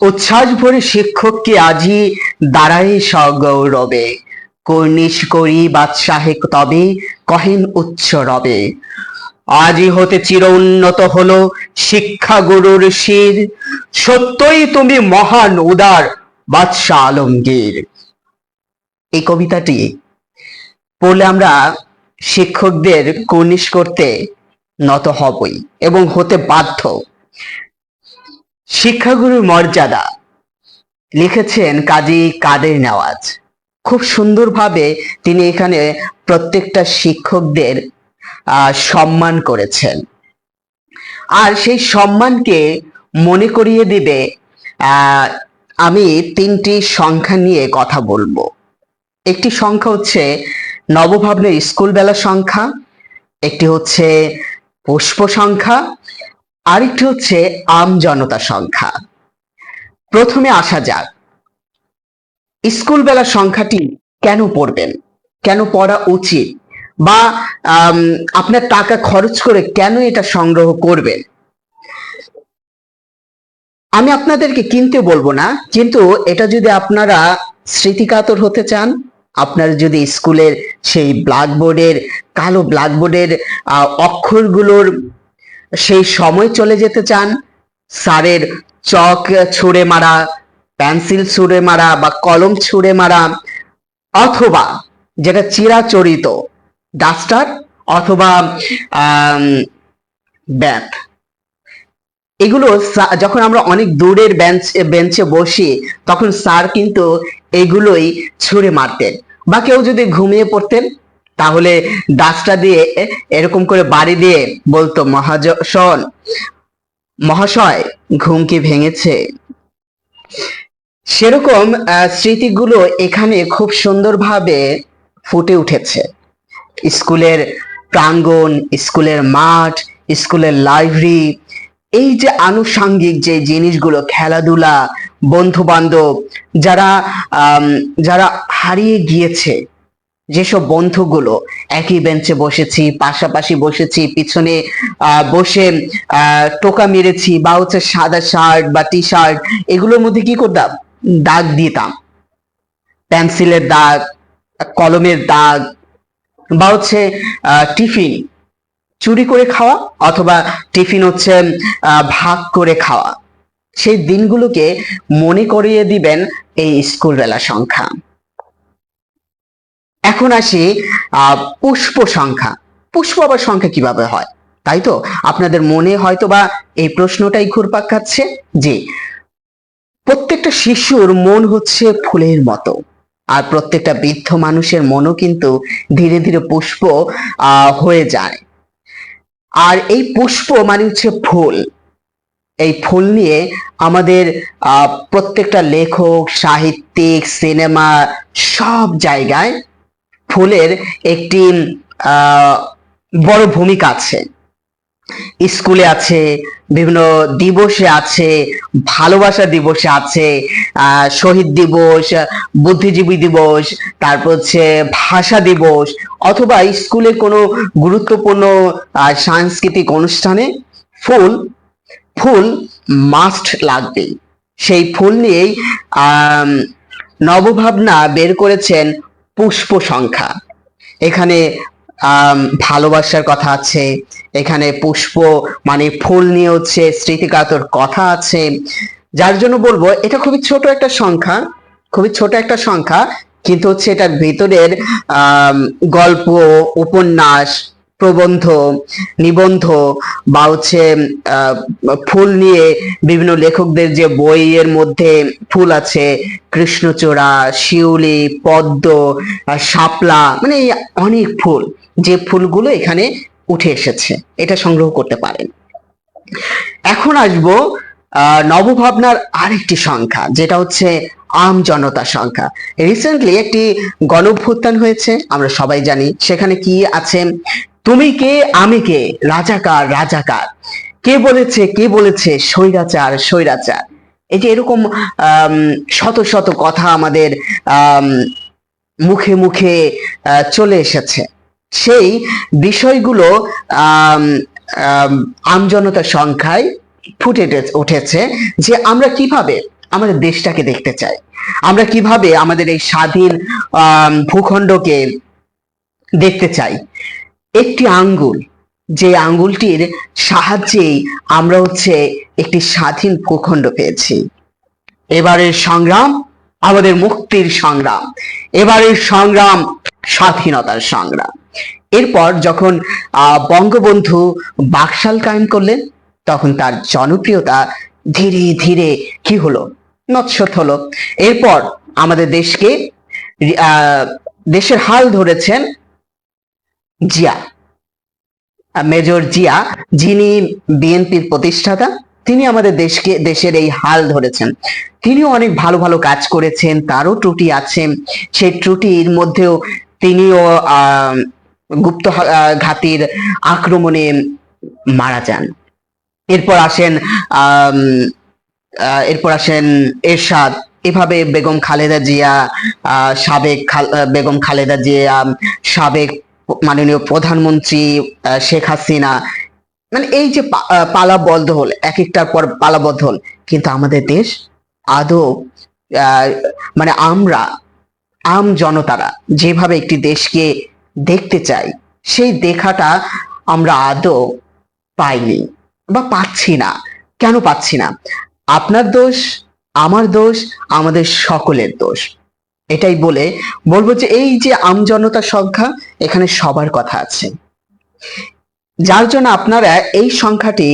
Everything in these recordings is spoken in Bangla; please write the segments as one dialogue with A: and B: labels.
A: উচ্ছ্বাস ভরে শিক্ষককে আজি দাঁড়ায় সগৌরবে। কর্নিশ করি বাদশাহে তবে কহেন উচ্চ রবে। আজি হতে চির উন্নত হলো শিক্ষা গুরুর শির। সত্যই তুমি মহান উদার বাদশাহ আলমগীর। এই কবিতাটি পড়লে আমরা শিক্ষকদের কর্নিশ করতে নত হবই এবং হতে বাধ্য। শিক্ষাগুরুর মর্যাদা। লিখেছেন কাজী কাদের নেওয়াজ। খুব সুন্দরভাবে তিনি এখানে প্রত্যেকটা শিক্ষকদের সম্মান করেছেন। আর সেই সম্মানকে মনে করিয়ে দিবে আমি তিনটি সংখ্যা নিয়ে কথা বলব। একটি সংখ্যা হচ্ছে নবভাবনের স্কুল বেলা সংখ্যা, একটি হচ্ছে পুষ্প সংখ্যা আরেকটি হচ্ছে আম জনতা সংখ্যা। প্রথমে আসা যাক। স্কুল বেলা সংখ্যাটি কেন পড়বেন? কেন পড়া উচিত? বা আপনার টাকা খরচ করে কেন এটা সংগ্রহ করবেন? আমি আপনাদেরকে কিনতে বলব না, কিন্তু এটা যদি আপনারা স্মৃতিকাতর হতে চান, আপনারা যদি স্কুলের সেই ব্ল্যাকবোর্ডের কালো ব্ল্যাকবোর্ডের অক্ষরগুলোর সেই সময় চলে যেতে চান। স্যারের চক ছুঁড়ে মারা, পেন্সিল ছুঁড়ে মারা বা কলম ছুঁড়ে মারা অথবা যেটা চিরাচরিত ডাস্টার অথবা ব্যাথ এগুলো যখন আমরা অনেক দূরের বেঞ্চ, বেঞ্চে বসি, তখন স্যার কিন্তু এগুলোই ছুঁড়ে মারতেন বা কেউ যদি ঘুমিয়ে পড়তেন তাহলে দাসটা দিয়ে এরকম করে বাড়ি দিয়ে বলতো মহাজন মহাশয় ঘুম কি ভেঙেছে। সেরকম স্মৃতিগুলো এখানে খুব সুন্দরভাবে ফুটে উঠেছে। স্কুলের প্রাঙ্গণ, স্কুলের মাঠ, স্কুলের লাইব্রেরি, এই যে আনুষাঙ্গিক যে জিনিসগুলো, খেলাধুলা বন্ধু বান্ধব যারা যারা হারিয়ে গিয়েছে যেসব বন্ধুগুলো একই বেঞ্চে বসেছি, পাশাপাশি বসেছি, পিছনে বসে টোকা মেরেছি বা হচ্ছে সাদা শার্ট বা টি শার্ট এগুলোর মধ্যে কি করতাম? দাগ দিতাম। পেন্সিলের দাগ কলমের দাগ বা হচ্ছে টিফিন। চুরি করে খাওয়া অথবা টিফিন হচ্ছে ভাগ করে খাওয়া। সেই দিনগুলোকে মনে করিয়ে দিবেন এই স্কুল বেলা সংখ্যা। এখন আসি পুষ্প সংখ্যা। পুষ্প আবার সংখ্যা কীভাবে হয়? তাই তো? আপনাদের মনে হয়তো বা এই প্রশ্নটাই ঘুরপাক খাচ্ছে? যে প্রত্যেকটা শিশুর মন হচ্ছে ফুলের মতো। আর প্রত্যেকটা বৃদ্ধ মানুষের মনও কিন্তু ধীরে ধীরে পুষ্প হয়ে যায়। আর এই পুষ্প মানে হচ্ছে ফুল। এই ফুল নিয়ে আমাদের প্রত্যেকটা লেখক, সাহিত্যিক, সিনেমা, সব জায়গায় ফুলের একটি বড় ভূমিকা আছে। স্কুলে আছে, বিভিন্ন দিবসে আছে, ভালোবাসা দিবসে আছে শহীদ দিবস, বুদ্ধিজীবী দিবস, তারপর হচ্ছে ভাষা দিবস, অথবা স্কুলের কোনো গুরুত্বপূর্ণ সাংস্কৃতিক অনুষ্ঠানে ফুল ফুল মাস্ট লাগবে সেই ফুল নিয়েই নবভাবনা বের করেছেন পুষ্প সংখ্যা। এখানে ভালোবাসার কথা আছে। এখানে পুষ্প মানে ফুল নিয়ে হচ্ছে স্মৃতিকাতর কথা আছে। যার জন্য বলব, এটা খুবই ছোট একটা সংখ্যা, খুবই ছোট একটা সংখ্যা, কিন্তু হচ্ছে এটার ভিতরের গল্প, উপন্যাস প্রবন্ধ, নিবন্ধ বা হচ্ছে ফুল নিয়ে বিভিন্ন লেখকদের যে বইয়ের মধ্যে ফুল আছে, কৃষ্ণচূড়া, শিউলি, পদ্ম শাপলা মানে অনেক ফুল, যে ফুলগুলো এখানে উঠে এসেছে, এটা সংগ্রহ করতে পারেন। এখন আসব নবভাবনার আরেকটি সংখ্যা, যেটা হচ্ছে আম জনতা সংখ্যা। রিসেন্টলি একটি গণভ্যুত্থান হয়েছে, আমরা সবাই জানি, সেখানে কি আছে? তুমি কে? আমি কে? রাজাকার রাজাকার। কে বলেছে কে বলেছে? স্বৈরাচার স্বৈরাচার। এই যে এরকম শত শত কথা আমাদের আম, মুখে মুখে চলে এসেছে। সেই বিষয়গুলো আম, আম, আমজনতা সংখ্যায় ফুটে উঠেছে যে আমরা কীভাবে আমাদের দেশটাকে দেখতে চাই। আমরা কীভাবে আমাদের এই স্বাধীন ভূখণ্ডকে দেখতে চাই। একটি আঙ্গুল। যে আঙ্গুলটির সাহায্যেই আমরা হচ্ছে একটি স্বাধীন ভূখণ্ড পেয়েছি। এবারের সংগ্রাম আমাদের মুক্তির সংগ্রাম। এবারের সংগ্রাম স্বাধীনতার সংগ্রাম। এরপর যখন বঙ্গবন্ধু বাকশাল কায়েম করলেন, তখন তার জনপ্রিয়তা ধীরে ধীরে কি হলো? নৎসত হলো। এরপর আমাদের দেশকে দেশের হাল ধরেছেন জিয়া। মেজর জিয়া, যিনি বিএনপির প্রতিষ্ঠাতা, তিনি আমাদের দেশকে, দেশের এই হাল ধরেছেন। তিনিও অনেক ভালো ভালো কাজ করেছেন, তারও ত্রুটি আছে। সেই ত্রুটির মধ্যেও তিনিও গুপ্ত ঘাতির আক্রমণে মারা যান। এরপর আসেন এরপর আসেন এরশাদ। এভাবে বেগম খালেদা জিয়া সাবেক বেগম খালেদা জিয়া, সাবেক মাননীয় প্রধানমন্ত্রী শেখ হাসিনা মানে এই যে পালাবদ্ধ হল এক একটার পর পালাবদ্ধ হল, কিন্তু আমাদের দেশ আদৌ মানে আমরা, আম জনতারা যেভাবে একটি দেশকে দেখতে চাই, সেই দেখাটা আমরা আদৌ পাইনি বা পাচ্ছি না। কেন পাচ্ছি না? আপনার দোষ, আমার দোষ, আমাদের সকলের দোষ। এটাই বলে, বলব যে এই যে আমজনতার সংখ্যা, এখানে সবার কথা আছে। যার জন্য আপনারা এই সংখ্যাটি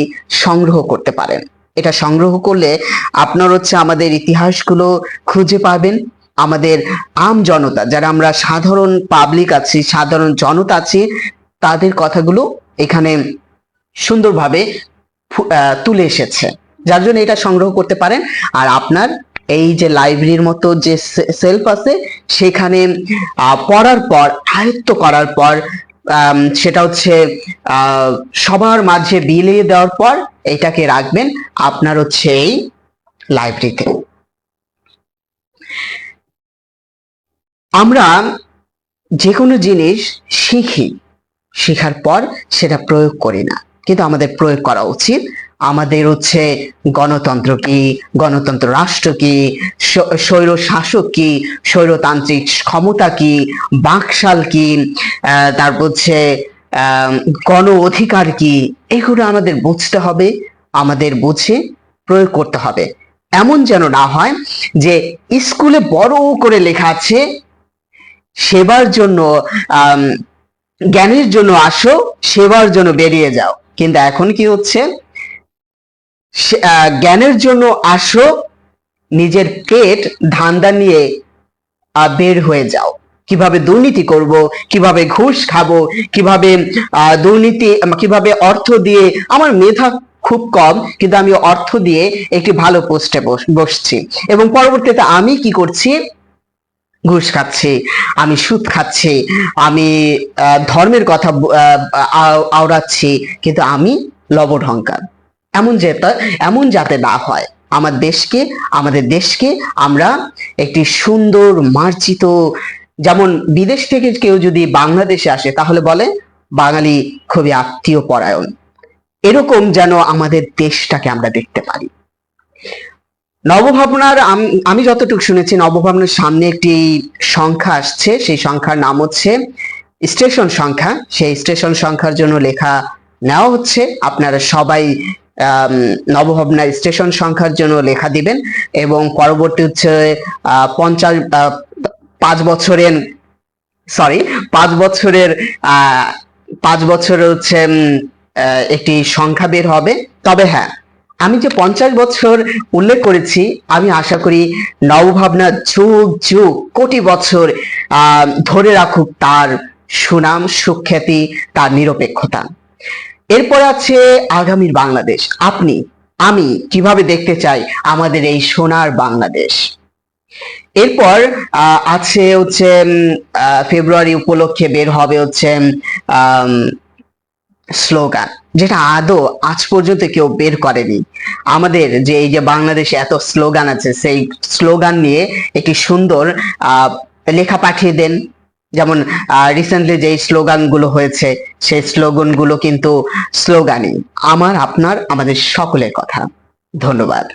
A: সংগ্রহ করতে পারেন। এটা সংগ্রহ করলে আপনার হচ্ছে আমাদের ইতিহাসগুলো খুঁজে পাবেন। আমাদের আম জনতা, যারা আমরা সাধারণ পাবলিক আছি, সাধারণ জনতা আছি, তাদের কথাগুলো এখানে সুন্দরভাবে তুলে এসেছে। যার জন্য এটা সংগ্রহ করতে পারেন। আর আপনার এই যে লাইব্রেরির মতো যে সেলফ আছে, সেখানে পড়ার পর, আয়ত্ত করার পর সেটা হচ্ছে সবার মাঝে বিলিয়ে দেওয়ার পর এটাকে রাখবেন আপনার হচ্ছে এই লাইব্রেরিতে আমরা যে কোনো জিনিস শিখি, শেখার পর সেটা প্রয়োগ করি না। কিন্তু আমাদের প্রয়োগ করা উচিত। আমাদের হচ্ছে গণতন্ত্র কি? গণতন্ত্র রাষ্ট্র কি? স্ব- স্বৈর শাসক কি? স্বৈরতান্ত্রিক ক্ষমতা কি? বাকশাল কি? তারপর হচ্ছে গণ অধিকার কি? এগুলো আমাদের বুঝতে হবে, আমাদের বুঝে প্রয়োগ করতে হবে। এমন যেন না হয় যে স্কুলে বড় করে লেখা আছে, সেবার জন্য জ্ঞানের জন্য আসো, সেবার জন্য বেরিয়ে যাও। কিন্তু এখন কি হচ্ছে? জ্ঞানের জন্য আসো, নিজের পেট ধান্দা নিয়ে বের হয়ে যাও। কীভাবে দুর্নীতি করব, কীভাবে ঘুষ খাব, কীভাবে দুর্নীতি, কীভাবে অর্থ দিয়ে, আমার মেধা খুব কম, কিন্তু আমি অর্থ দিয়ে একটি ভালো পোস্টে বসছি। এবং পরবর্তীতে আমি কি করছি? ঘুষ খাচ্ছি, আমি সুদ খাচ্ছি, আমি ধর্মের কথা আওড়াচ্ছি, কিন্তু আমি লবঢঙ্কার এমন যেটা এমন যাতে না হয়। আমার দেশকে, আমাদের দেশকে আমরা একটি সুন্দর মার্জিত, যেমন বিদেশ থেকে কেউ যদি বাংলাদেশে আসে, তাহলে বলে বাঙালি খুবই আত্মীয় পরায়ণ এরকম যেন আমাদের দেশটাকে আমরা দেখতে পারি। নবভাবনার আমি যতটুকু শুনেছি, নবভাবনার সামনে একটি সংখ্যা আসছে, সেই সংখ্যার নাম হচ্ছে স্টেশন সংখ্যা। সেই স্টেশন সংখ্যার জন্য লেখা নেওয়া হচ্ছে। আপনারা সবাই নবভাবনা স্টেশন সংখ্যার জন্য লেখা দিবেন এবং পরবর্তী হচ্ছে পঞ্চাশ পাঁচ বছরের সরি পাঁচ বছরের পাঁচ বছরের হচ্ছে একটি সংখ্যা বের হবে। তবে হ্যাঁ আমি যে পঞ্চাশ বছর উল্লেখ করেছি, আমি আশা করি নবভাবনা যুগ যুগ, কোটি বছর ধরে রাখুক তার সুনাম, সুখ্যাতি, তার নিরপেক্ষতা। এরপর আছে আগামীর বাংলাদেশ। আপনি, আমি কীভাবে দেখতে চাই আমাদের এই সোনার বাংলাদেশ? এরপর আছে হচ্ছে ফেব্রুয়ারি উপলক্ষে বের হবে হচ্ছে স্লোগান, যেটা আদৌ আজ পর্যন্ত কেউ বের করেনি। আমাদের যে এই যে বাংলাদেশে এত স্লোগান আছে, সেই স্লোগান নিয়ে একটি সুন্দর লেখা পাঠিয়ে দেন। যেমন রিসেন্টলি যে স্লোগানগুলো হয়েছে, সেই স্লোগানগুলো কিন্তু স্লোগানই আমার, আপনার, আমাদের সকলের কথা। ধন্যবাদ।